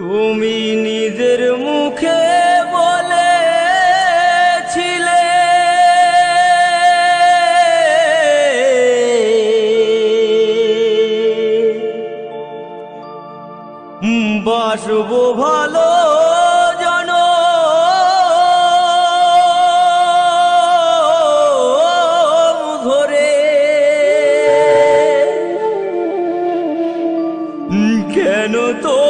তুমি নিজের মুখে বলেছিলে। বাসব ভালো কেন তবু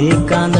আমার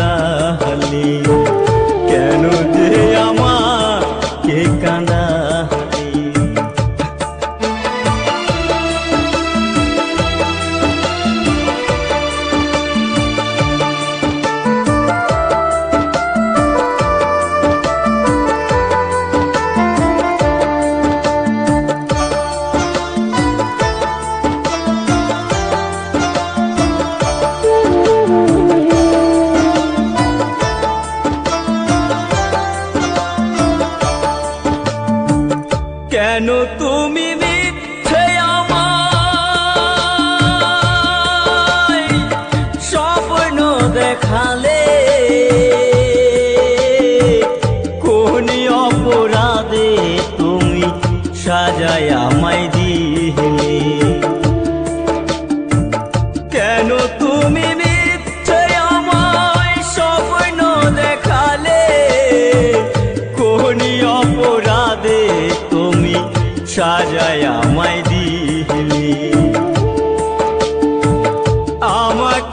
কেন তুমি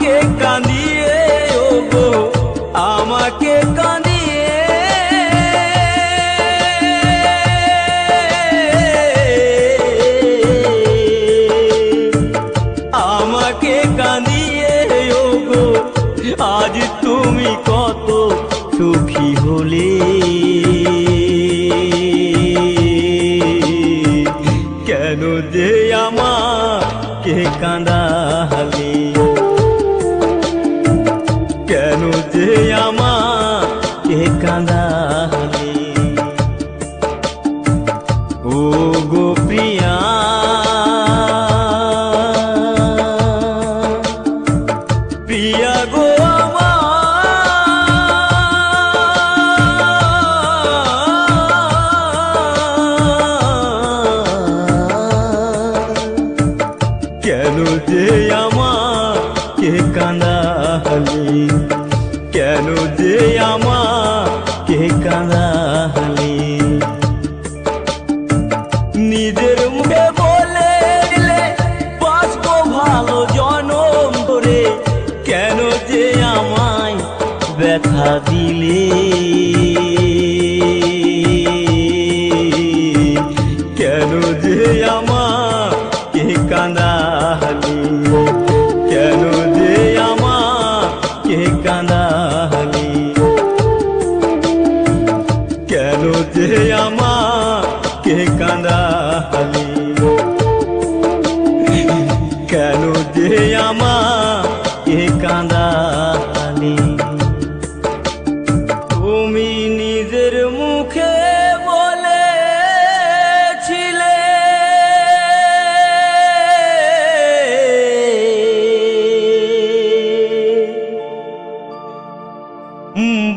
আমাকে কাঁদিয়ে, ওগো, আমাকে কাঁদিয়ে। আমাকে কাঁদিয়ে, ওগো, আজ তুমি কত সুখী হলে। কেন যে যে আমাকে কাঁদালে?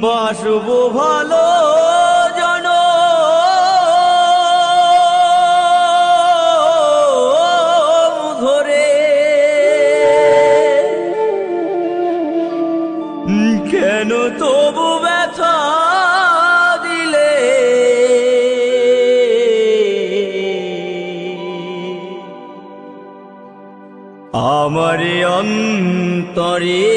বাসব ভালো জন। ধরে। কেন তবু ব্যথা দিলে? আমারে অন্তরে